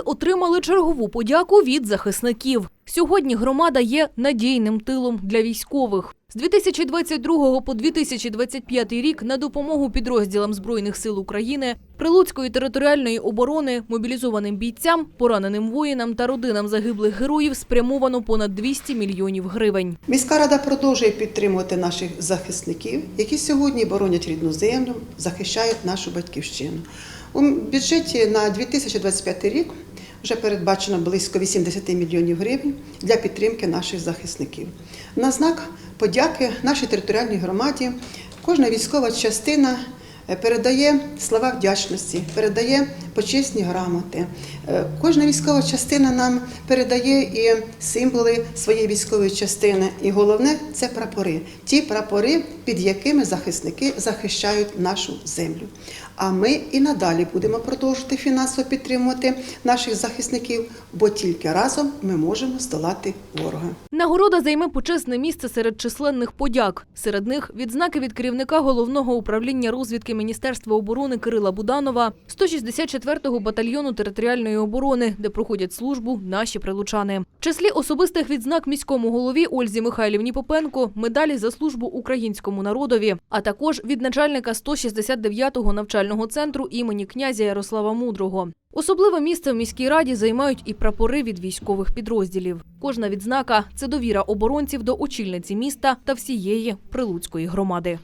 Отримали чергову подяку від захисників. Сьогодні громада є надійним тилом для військових. З 2022 по 2025 рік на допомогу підрозділам Збройних сил України, Прилуцької територіальної оборони, мобілізованим бійцям, пораненим воїнам та родинам загиблих героїв спрямовано понад 200 мільйонів гривень. Міська рада продовжує підтримувати наших захисників, які сьогодні боронять рідну землю, захищають нашу батьківщину. У бюджеті на 2025 рік вже передбачено близько 80 мільйонів гривень для підтримки наших захисників. На знак подяки нашій територіальній громаді кожна військова частина передає слова вдячності, передає почесні грамоти. Е, Кожна військова частина нам передає і символи своєї військової частини. І головне це прапори. Ті прапори, під якими захисники захищають нашу землю. А ми і надалі будемо продовжувати фінансово підтримувати наших захисників, бо тільки разом ми можемо здолати ворога. Нагорода займе почесне місце серед численних подяк. Серед них відзнаки від керівника головного управління розвідки Міністерства оборони Кирила Буданова, 164-го батальйону територіальної оборони, де проходять службу наші прилучани. В числі особистих відзнак міському голові Ользі Михайлівні Попенко медалі за службу українському народові, а також від начальника 169-го навчального центру імені князя Ярослава Мудрого. Особливе місце в міській раді займають і прапори від військових підрозділів. Кожна відзнака це довіра оборонців до очільниці міста та всієї прилуцької громади.